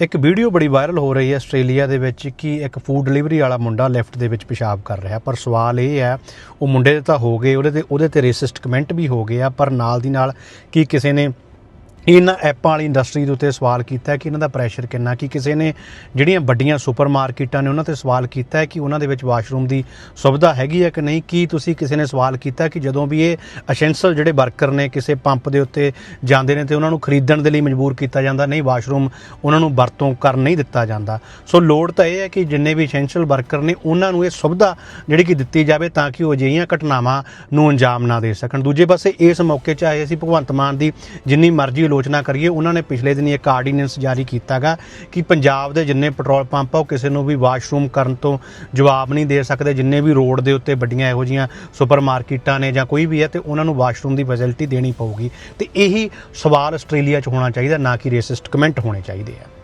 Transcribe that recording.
ਇੱਕ ਵੀਡੀਓ ਬੜੀ ਵਾਇਰਲ ਹੋ ਰਹੀ ਹੈ ਆਸਟ੍ਰੇਲੀਆ ਦੇ ਵਿੱਚ ਕਿ ਇੱਕ ਫੂਡ ਡਿਲੀਵਰੀ ਵਾਲਾ ਮੁੰਡਾ ਲਿਫਟ ਦੇ ਵਿੱਚ ਪਿਸ਼ਾਬ ਕਰ ਰਿਹਾ। ਪਰ ਸਵਾਲ ਇਹ ਹੈ, ਉਹ ਮੁੰਡੇ ਦੇ ਤਾਂ ਹੋ ਗਏ, ਉਹਦੇ ਤੇ ਉਹਦੇ ਤੇ ਰੇਸਿਸਟ ਕਮੈਂਟ ਵੀ ਹੋ ਗਏ ਆ, ਪਰ ਨਾਲ ਦੀ ਨਾਲ ਕੀ ਕਿਸੇ ਨੇ ਇਹਨਾਂ ਐਪਾਂ ਵਾਲੀ ਇੰਡਸਟਰੀ ਦੇ ਉੱਤੇ ਸਵਾਲ ਕੀਤਾ ਕਿ ਇਹਨਾਂ ਦਾ ਪ੍ਰੈਸ਼ਰ ਕਿੰਨਾ, ਕਿ ਕਿਸੇ ਨੇ ਜਿਹੜੀਆਂ ਵੱਡੀਆਂ ਸੁਪਰਮਾਰਕੀਟਾਂ ਨੇ ਉਹਨਾਂ ਤੇ ਸਵਾਲ ਕੀਤਾ ਕਿ ਉਹਨਾਂ ਦੇ ਵਿੱਚ ਵਾਸ਼ਰੂਮ ਦੀ ਸੁਵਿਧਾ ਹੈਗੀ ਹੈ ਕਿ ਨਹੀਂ? ਕੀ ਤੁਸੀਂ ਕਿਸੇ ਨੇ ਸਵਾਲ ਕੀਤਾ ਕਿ ਜਦੋਂ ਵੀ ਇਹ ਅਸੈਂਸ਼ੀਅਲ ਜਿਹੜੇ ਵਰਕਰ ਨੇ ਕਿਸੇ ਪੰਪ ਦੇ ਉੱਤੇ ਜਾਂਦੇ ਨੇ ਤੇ ਉਹਨਾਂ ਨੂੰ ਖਰੀਦਣ ਦੇ ਲਈ ਮਜਬੂਰ ਕੀਤਾ ਜਾਂਦਾ? ਨਹੀਂ ਵਾਸ਼ਰੂਮ ਉਹਨਾਂ ਨੂੰ ਵਰਤੋਂ ਕਰਨ ਨਹੀਂ ਦਿੱਤਾ ਜਾਂਦਾ। ਸੋ ਲੋੜ ਤਾਂ ਇਹ ਹੈ ਕਿ ਜਿੰਨੇ ਵੀ ਅਸੈਂਸ਼ੀਅਲ ਵਰਕਰ ਨੇ ਉਹਨਾਂ ਨੂੰ ਇਹ ਸੁਵਿਧਾ ਜਿਹੜੀ ਕਿ ਦਿੱਤੀ ਜਾਵੇ ਤਾਂ ਕਿ ਉਹ ਅਜਿਹੀਆਂ ਘਟਨਾਵਾਂ ਨੂੰ ਅੰਜਾਮ ਨਾ ਦੇ ਸਕਣ। ਦੂਜੇ ਪਾਸੇ ਇਸ ਮੌਕੇ 'ਚ ਆਏ ਅਸੀਂ ਭਗਵੰਤ ਮਾਨ ਦੀ ਜਿੰਨੀ ਮਰਜ਼ੀ ਆਲੋਚਨਾ ਕਰੀਏ, ਉਹਨਾਂ ਨੇ ਪਿਛਲੇ ਦਿਨੀ ਇੱਕ ਆਰਡੀਨੈਂਸ ਜਾਰੀ ਕੀਤਾਗਾ ਕਿ ਪੰਜਾਬ ਦੇ ਜਿੰਨੇ ਪੈਟਰੋਲ ਪੰਪ ਆ, ਉਹ ਕਿਸੇ ਨੂੰ ਵੀ ਵਾਸ਼ਰੂਮ ਕਰਨ ਤੋਂ ਜਵਾਬ ਨਹੀਂ ਦੇ ਸਕਦੇ। ਜਿੰਨੇ ਵੀ ਰੋਡ ਦੇ ਉੱਤੇ ਵੱਡੀਆਂ ਇਹੋ ਜੀਆਂ ਸੁਪਰਮਾਰਕੀਟਾਂ ਨੇ ਜਾਂ ਕੋਈ ਵੀ ਹੈ, ਤੇ ਉਹਨਾਂ ਨੂੰ ਵਾਸ਼ਰੂਮ ਦੀ ਫੈਸਿਲਿਟੀ ਦੇਣੀ ਪਊਗੀ। ਤੇ ਇਹੀ ਸਵਾਲ ਆਸਟ੍ਰੇਲੀਆ 'ਚ ਹੋਣਾ ਚਾਹੀਦਾ, ਨਾ ਕਿ ਰੇਸਿਸਟ ਕਮੈਂਟ ਹੋਣੇ ਚਾਹੀਦੇ ਆ।